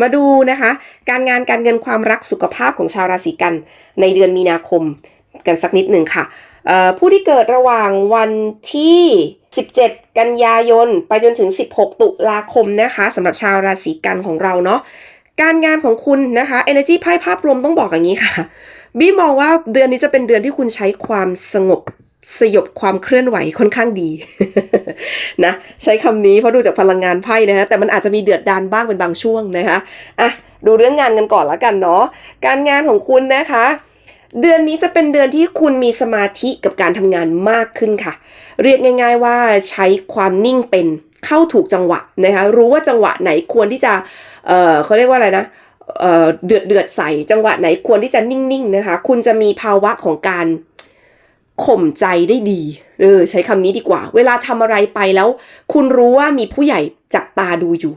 มาดูนะคะ การงานการเงินความรักสุขภาพของชาวราศีกัน ในเดือนมีนาคมกันสักนิดหนึ่งค่ะผู้ที่เกิดระหว่างวันที่ 17 กันยายน ไปจนถึง 16 ตุลาคมนะคะสำหรับชาวราศีกันของเราเนาะการงานของคุณนะคะ Energy ไพ่ภาพรวมต้องบอกอย่างนี้ค่ะบี้มองว่าเดือนนี้จะเป็นเดือนที่คุณใช้ความสงบ สยบความเคลื่อนไหวค่อนข้างดีนะใช้คำนี้เพราะดูจากพลังงานไพ่นะคะแต่มันอาจจะมีเดือดดานบ้างเป็นบางช่วงนะคะอะดูเรื่องงานกันก่อนล้วกันเนาะการงานของคุณนะคะ เดือนนี้จะเป็นเดือนที่คุณมีสมาธิกับการทำงานมากขึ้นค่ะ เรียกง่าย ๆ ว่าใช้ความนิ่งเป็นเข้าถูกจังหวะนะคะรู้ว่าจังหวะไหนควรที่จะเออเขาเรียกว่าอะไรนะเออเดือดเดือดใส่จังหวะไหนควรที่จะนิ่งๆนะคะ คุณจะมีภาวะของการ ข่มใจได้ดี เออ ใช้คำนี้ดีกว่า เวลาทำอะไรไปแล้ว คุณรู้ว่ามีผู้ใหญ่จับตาดูอยู่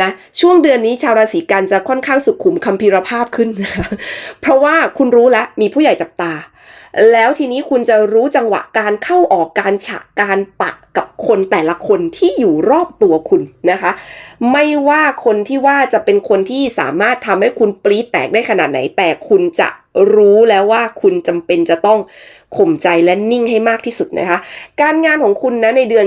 นะช่วงเดือนนี้ชาวราศีกันจะค่อนข้างสุขุมคัมภีรภาพขึ้นนะคะเพราะว่าคุณรู้แล้วมีผู้ใหญ่จับตา แล้วทีนี้คุณจะรู้จังหวะการเข้าออกการฉะการปะกับคนแต่ละคนที่อยู่รอบตัวคุณนะคะ ไม่ว่าคนที่ว่าจะเป็นคนที่สามารถทำให้คุณปรี๊ดแตกได้ขนาดไหน แต่คุณจะรู้แล้วว่าคุณจำเป็นจะต้องข่มใจและนิ่งให้มากที่สุดนะคะ การงานของคุณนะในเดือน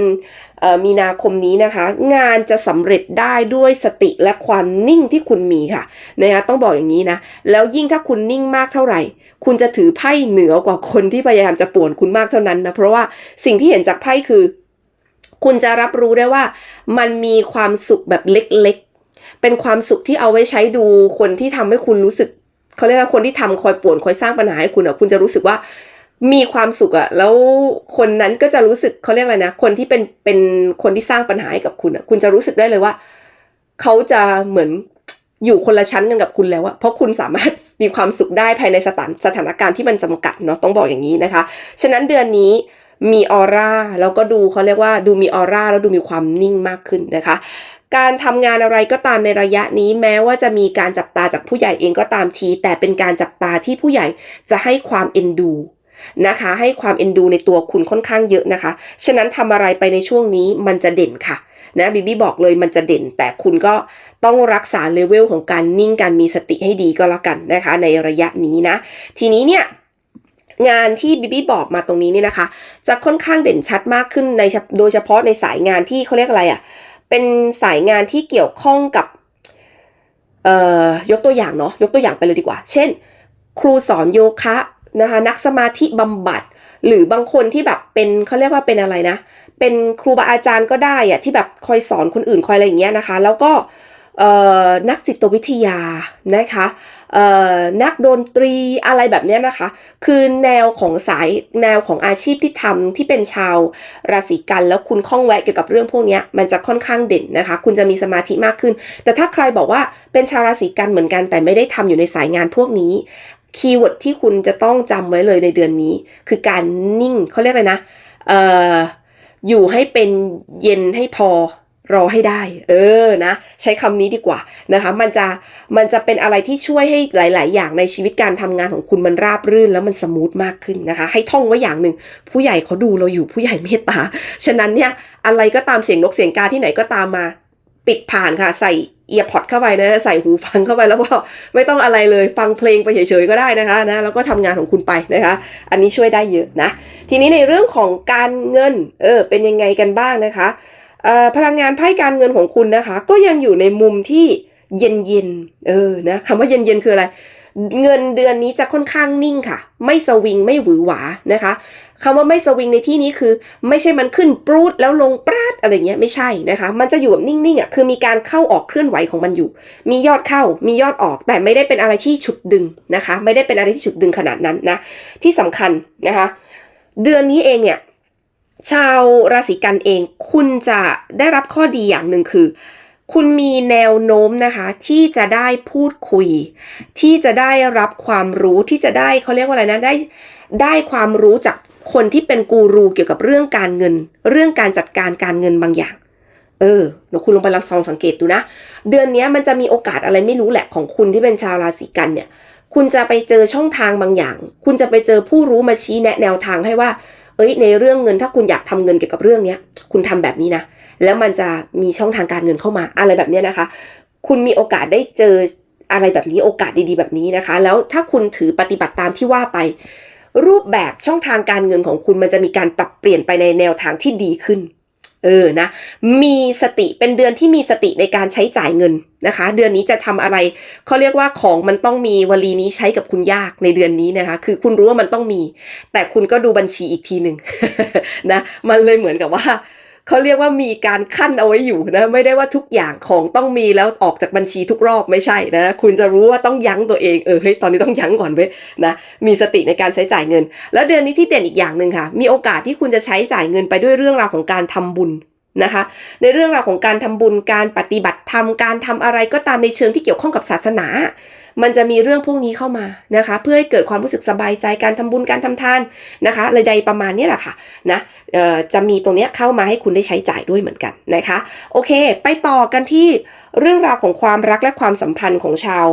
มีนาคมนี้นะคะ งานจะสำเร็จได้ด้วยสติและความนิ่งที่คุณมีค่ะนะคะต้องบอกอย่างนี้นะ แล้วยิ่งถ้าคุณนิ่งมากเท่าไหร่ คุณจะถือไพ่เหนือกว่าคนที่พยายามจะป่วนคุณมากเท่านั้นนะ เพราะว่าสิ่งที่เห็นจากไพ่คือ คุณจะรับรู้ได้ว่า มันมีความสุขแบบเล็กๆ เป็นความสุขที่เอาไว้ใช้ดูคนที่ทำให้คุณรู้สึกเขาเรียกว่าคนที่ทำคอยป่วนคอยสร้างปัญหาให้คุณอะคุณจะรู้สึกว่า มีความสุขอะแล้วคนนั้นก็จะรู้สึกเขาเรียกอะไรนะ คนที่เป็นเป็นคนที่สร้างปัญหาให้กับคุณอะคุณจะรู้สึกได้เลยว่าเขาจะเหมือนอยู่คนละชั้นกันกับคุณแล้วอะเพราะคุณสามารถมีความสุขได้ภายในสถานสถานการณ์ที่มันจำกัดเนาะต้องบอกอย่างนี้นะคะ ฉะนั้นเดือนนี้มีออร่าแล้วก็ดูเขาเรียกว่าดูมีออร่าแล้วดูมีความนิ่งมากขึ้นนะคะ การทำงานอะไรก็ตามในระยะนี้แม้ว่าจะมีการจับตาจากผู้ใหญ่เองก็ตามที แต่เป็นการจับตาที่ผู้ใหญ่จะให้ความเอ็นดู นะคะ ให้ความเอ็นดูในตัวคุณค่อนข้างเยอะนะคะ ฉะนั้นทำอะไรไปในช่วงนี้มันจะเด่นค่ะนะบิบี้บอกเลยมันจะเด่น แต่คุณก็ต้องรักษาเลเวลของการนิ่งการมีสติให้ดีก็แล้วกันนะคะ ในระยะนี้นะ ทีนี้เนี่ยงานที่บิบี้บอกมาตรงนี้นี่นะคะ จะค่อนข้างเด่นชัดมากขึ้นในโดยเฉพาะในสายงานที่เขาเรียกอะไรอะ่ะเป็นสายงานที่เกี่ยวข้องกับเอ่อยกตัวอย่างเนาะยกตัวอย่างไปเลยดีกว่า เช่น ครูสอนโยคะ นะคะนักสมาธิบำบัด หรือบางคนที่แบบเป็นเขาเรียกว่าเป็นอะไรนะ เป็นครูบาอาจารย์ก็ได้อะที่แบบคอยสอนคนอื่นคอยอะไรอย่างเงี้ยนะคะ แล้วก็นักจิตวิทยานะคะนักดนตรีอะไรแบบเนี้ยนะคะ คือแนวของสายแนวของอาชีพที่ทำที่เป็นชาวราศีกัน แล้วคุณคล่องแวะเกี่ยวกับเรื่องพวกนี้มันจะค่อนข้างเด่นนะคะ คุณจะมีสมาธิมากขึ้น แต่ถ้าใครบอกว่าเป็นชาวราศีกันเหมือนกันแต่ไม่ได้ทำอยู่ในสายงานพวกนี้ คีย์เวิร์ดที่คุณจะต้องจำไว้เลยในเดือนนี้ คือการนิ่งเขาเรียกอะไรนะเอ่ออยู่ให้เป็นเย็นให้พอรอให้ได้ เออนะ ใช้คำนี้ดีกว่านะคะ มันจะมันจะเป็นอะไรที่ช่วยให้หลาย ๆ อย่างในชีวิตการทำงานของคุณมันราบรื่นแล้วมันสมูทมากขึ้นนะคะ ให้ท่องไว้อย่างหนึ่ง ผู้ใหญ่เขาดูเราอยู่ผู้ใหญ่เมตตา ฉะนั้นเนี่ยอะไรก็ตามเสียงนกเสียงกาที่ไหนก็ตามมา ปิดผ่านค่ะ ใส่ เอียร์พอดเข้าไปนะใส่หูฟังเข้าไปแล้วก็ไม่ต้องอะไรเลยฟังเพลงไปเฉยๆก็ได้นะคะนะแล้วก็ทำงานของคุณไปนะคะ อันนี้ช่วยได้เยอะนะ ทีนี้ในเรื่องของการเงินเออเป็นยังไงกันบ้างนะคะพลังงานไพ่การเงินของคุณนะคะ ก็ยังอยู่ในมุมที่เย็นๆเออนะคำว่าเย็นๆคืออะไร เงินเดือนนี้จะค่อนข้างนิ่งค่ะ ไม่สวิงไม่หวือหวานะคะคำว่าไม่สวิงในที่นี้คือ ไม่ใช่มันขึ้นปรูดแล้วลงปราดอะไรเงี้ยไม่ใช่นะคะ มันจะอยู่แบบนิ่งๆอะคือมีการเข้าออกเคลื่อนไหวของมันอยู่ มียอดเข้ามียอดออกแต่ไม่ได้เป็นอะไรที่ฉุดดึงนะคะ ไม่ได้เป็นอะไรที่ฉุดดึงขนาดนั้นนะที่สำคัญนะคะ เดือนนี้เองเนี่ยชาวราศีกันเองคุณจะได้รับข้อดีอย่างหนึ่งคือ คุณมีแนวโน้มนะคะที่จะได้พูดคุย ที่จะได้รับความรู้ที่จะได้เขาเรียกว่าอะไรนะได้ได้ความรู้จากคนที่เป็นกูรูเกี่ยวกับเรื่องการเงิน เรื่องการจัดการการเงินบางอย่าง เออเดี๋ยวคุณลองไปลองสังเกตดูนะ เดือนนี้มันจะมีโอกาสอะไรไม่รู้แหละของคุณที่เป็นชาวราศีกันเนี่ย คุณจะไปเจอช่องทางบางอย่าง คุณจะไปเจอผู้รู้มาชี้แนะแนวทางให้ว่า เอ้ยในเรื่องเงินถ้าคุณอยากทำเงินเกี่ยวกับเรื่องเนี้ย คุณทำแบบนี้นะ แล้วมันจะมีช่องทางการเงินเข้ามาอะไรแบบนี้นะคะ คุณมีโอกาสได้เจออะไรแบบนี้โอกาสดีๆแบบนี้นะคะ แล้วถ้าคุณถือปฏิบัติตามที่ว่าไป รูปแบบช่องทางการเงินของคุณมันจะมีการปรับเปลี่ยนไปในแนวทางที่ดีขึ้น เออนะ มีสติเป็นเดือนที่มีสติในการใช้จ่ายเงินนะคะ เดือนนี้จะทำอะไรเขาเรียกว่าของมันต้องมีวลีนี้ใช้กับคุณยากในเดือนนี้นะคะ คือคุณรู้ว่ามันต้องมี แต่คุณก็ดูบัญชีอีกทีหนึ่งนะมันเลยเหมือนกับว่า เขาเรียกว่ามีการขั้นเอาไว้อยู่นะไม่ได้ว่าทุกอย่างของต้องมีแล้วออกจากบัญชีทุกรอบไม่ใช่นะคุณจะรู้ว่าต้องยั้งตัวเองเออเฮ้ยตอนนี้ต้องยั้งก่อนเว้ยนะมีสติในการใช้จ่ายเงิน แล้วเดือนนี้ที่เด่นอีกอย่างหนึ่งค่ะ มีโอกาสที่คุณจะใช้จ่ายเงินไปด้วยเรื่องราวของการทำบุญ นะคะ ในเรื่องราวของการทำบุญการปฏิบัติธรรมการทำอะไรก็ตามในเชิงที่เกี่ยวข้องกับศาสนา มันจะมีเรื่องพวกนี้เข้ามานะคะ เพื่อให้เกิดความรู้สึกสบายใจการทำบุญการทำทานนะคะอะไรใดประมาณนี้แหละค่ะนะจะมีตรงนี้เข้ามาให้คุณได้ใช้จ่ายด้วยเหมือนกันนะคะ โอเค ไปต่อกันที่เรื่องราวของความรักและความสัมพันธ์ของชาว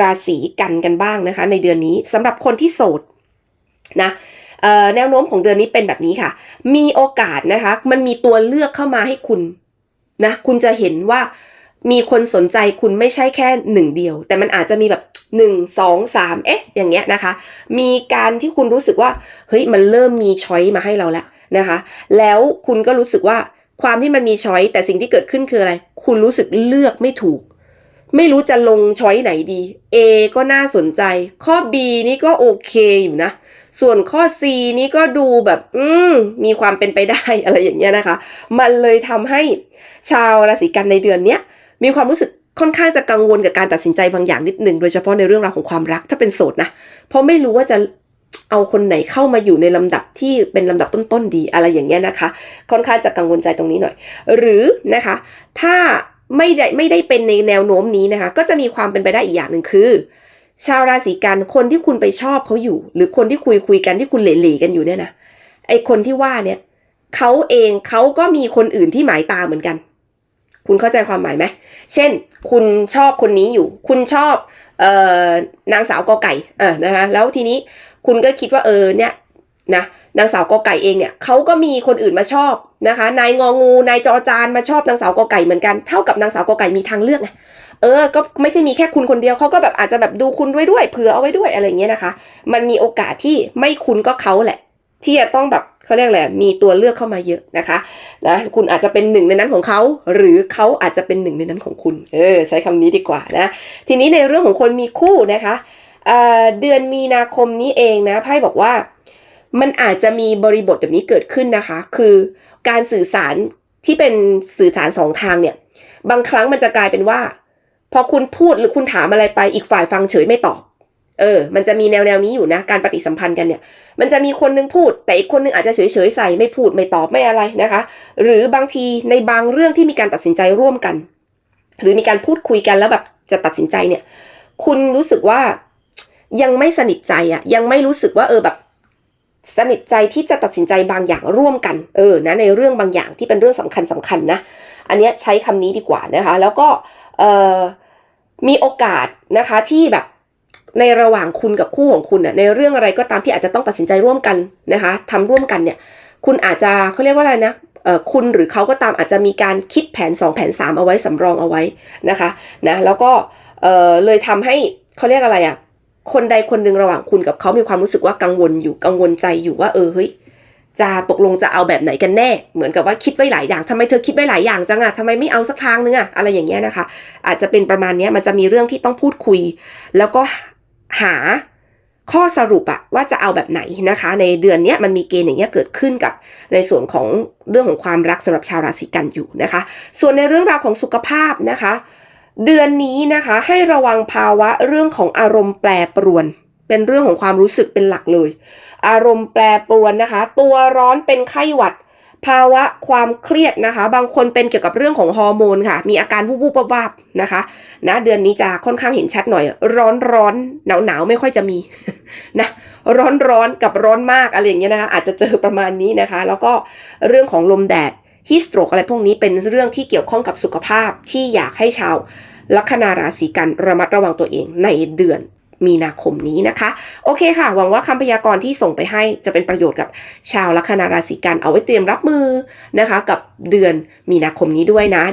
ราศีกันกันบ้างนะคะ ในเดือนนี้สำหรับคนที่โสดนะ แนวโน้มของเดือนนี้เป็นแบบนี้ค่ะ มีโอกาสนะคะ มันมีตัวเลือกเข้ามาให้คุณนะคุณจะเห็นว่ามีคนสนใจคุณไม่ใช่แค่หนึ่งเดียว แต่มันอาจจะมีแบบหนึ่งสองสามเอ๊ะ อย่างเงี้ยนะคะ มีการที่คุณรู้สึกว่าเฮ้ยมันเริ่มมีช้อยมาให้เราแล้วนะคะ แล้วคุณก็รู้สึกว่าความที่มันมีช้อยแต่สิ่งที่เกิดขึ้นคืออะไร คุณรู้สึกเลือกไม่ถูก ไม่รู้จะลงช้อยไหนดี A ก็น่าสนใจ ข้อ B นี่ก็โอเคอยู่นะ ส่วนข้อ C นี้ก็ดูแบบ อืม มีความเป็นไปได้อะไรอย่างเงี้ยนะคะ มันเลยทำให้ชาวราศีกันในเดือนเนี้ยมีความรู้สึกค่อนข้างจะกังวลกับการตัดสินใจบางอย่างนิดหนึ่งโดยเฉพาะในเรื่องราวของความรักถ้าเป็นโสดนะ เพราะไม่รู้ว่าจะเอาคนไหนเข้ามาอยู่ในลำดับที่เป็นลำดับต้นๆดีอะไรอย่างเงี้ยนะคะ ค่อนข้างจะกังวลใจตรงนี้หน่อย หรือนะคะ ถ้าไม่ได้ไม่ได้เป็นในแนวโน้มนี้นะคะ ก็จะมีความเป็นไปได้อีกอย่างหนึ่งคือ ชาวราศีกันคนที่คุณไปชอบเขาอยู่ หรือคนที่คุยคุยกันที่คุณเหล่ๆกันอยู่เนี่ยนะไอคนที่ว่าเนี่ยเขาเองเขาก็มีคนอื่นที่หมายตาเหมือนกัน คุณเข้าใจความหมายไหมเช่น คุณชอบคนนี้อยู่ คุณชอบเอ่อนางสาวกอไก่เออนะคะแล้วทีนี้คุณก็คิดว่าเออเนี่ย นะนางสาวกอไก่เองเนี่ยเขาก็มีคนอื่นมาชอบนะคะ นายงองูนายจอจานมาชอบนางสาวกอไก่เหมือนกันเท่ากับนางสาวกอไก่มีทางเลือกไงเออ ก็ไม่ใช่มีแค่คุณคนเดียวเขาก็แบบอาจจะแบบดูคุณด้วยด้วยเผื่อเอาไว้ด้วยอะไรเงี้ยนะคะ มันมีโอกาสที่ไม่คุณก็เขาแหละ ที่จะต้องแบบเขาเรียกอะไรมีตัวเลือกเข้ามาเยอะนะคะนะคุณอาจจะเป็นหนึ่งในนั้นของเขาหรือเขาอาจจะเป็นหนึ่งในนั้นของคุณ เออ ใช้คำนี้ดีกว่านะ ทีนี้ในเรื่องของคนมีคู่นะคะเออเดือนมีนาคมนี้เองนะไพ่บอกว่า มันอาจจะมีบริบทแบบนี้เกิดขึ้นนะคะ คือการสื่อสารที่เป็นสื่อสารสองทางเนี่ย บางครั้งมันจะกลายเป็นว่า พอคุณพูดหรือคุณถามอะไรไปอีกฝ่ายฟังเฉยไม่ตอบ เออ มันจะมีแนวแนวๆนี้อยู่นะ การปฏิสัมพันธ์กันเนี่ย มันจะมีคนนึงพูด แต่อีกคนนึงอาจจะเฉยเฉยใส่ไม่พูดไม่ตอบไม่อะไรนะคะ หรือบางทีในบางเรื่องที่มีการตัดสินใจร่วมกัน หรือมีการพูดคุยกันแล้วแบบจะตัดสินใจเนี่ย คุณรู้สึกว่ายังไม่สนิทใจอะยังไม่รู้สึกว่าเออแบบ สนิทใจที่จะตัดสินใจบางอย่างร่วมกัน เออนะในเรื่องบางอย่างที่เป็นเรื่องสำคัญสำคัญนะ อันเนี้ยใช้คำนี้ดีกว่านะคะ แล้วก็เอ่อมีโอกาสนะคะที่แบบในระหว่างคุณกับคู่ของคุณน่ะในเรื่องอะไรก็ตามที่อาจจะต้องตัดสินใจร่วมกันนะคะทำร่วมกันเนี่ย คุณอาจจะเขาเรียกว่าอะไรนะเออคุณหรือเขาก็ตามอาจจะมีการคิดแผน 2 แผน 3 เอาไว้สำรองเอาไว้นะคะนะแล้วก็เออเลยทำให้เขาเรียกอะไรอะ่ะ คนใดคนหนึ่งระหว่างคุณกับเขามีความรู้สึกว่ากังวลอยู่กังวลใจอยู่ว่าเออเฮ้ยจะตกลงจะเอาแบบไหนกันแน่ เหมือนกับว่าคิดไว้หลายอย่างทำไมเธอคิดไว้หลายอย่างจังอะทำไมไม่เอาสักทางนึงอะอะไรอย่างเงี้ยนะคะ อาจจะเป็นประมาณนี้มันจะมีเรื่องที่ต้องพูดคุย แล้วก็หาข้อสรุปอะว่าจะเอาแบบไหนนะคะ ในเดือนนี้มันมีเกณฑ์อย่างเงี้ยเกิดขึ้นกับในส่วนของเรื่องของความรักสำหรับชาวราศีกันอยู่นะคะ ส่วนในเรื่องราวของสุขภาพนะคะ เดือนนี้นะคะให้ระวังภาวะเรื่องของอารมณ์แปรปรวน เป็นเรื่องของความรู้สึกเป็นหลักเลย อารมณ์แปรปรวนนะคะ ตัวร้อนเป็นไข้หวัด ภาวะความเครียดนะคะ บางคนเป็นเกี่ยวกับเรื่องของฮอร์โมนค่ะ มีอาการวูบๆวาบๆนะคะนะเดือนนี้จะค่อนข้างเห็นชัดหน่อย ร้อนร้อนหนาวหนาวไม่ค่อยจะมีนะร้อนร้อนกับร้อนมากอะไรอย่างเงี้ยนะคะอาจจะเจอประมาณนี้นะคะ แล้วก็เรื่องของลมแดด ฮิสโตรกอะไรพวกนี้เป็นเรื่องที่เกี่ยวข้องกับสุขภาพที่อยากให้ชาวลัคนาราศีกันระมัดระวังตัวเองในเดือนมีนาคมนี้นะคะ โอเคค่ะ หวังว่าคำพยากรณ์ที่ส่งไปให้จะเป็นประโยชน์กับชาวลัคนาราศีกันเอาไว้เตรียมรับมือนะคะ กับเดือนมีนาคมนี้ด้วยนะ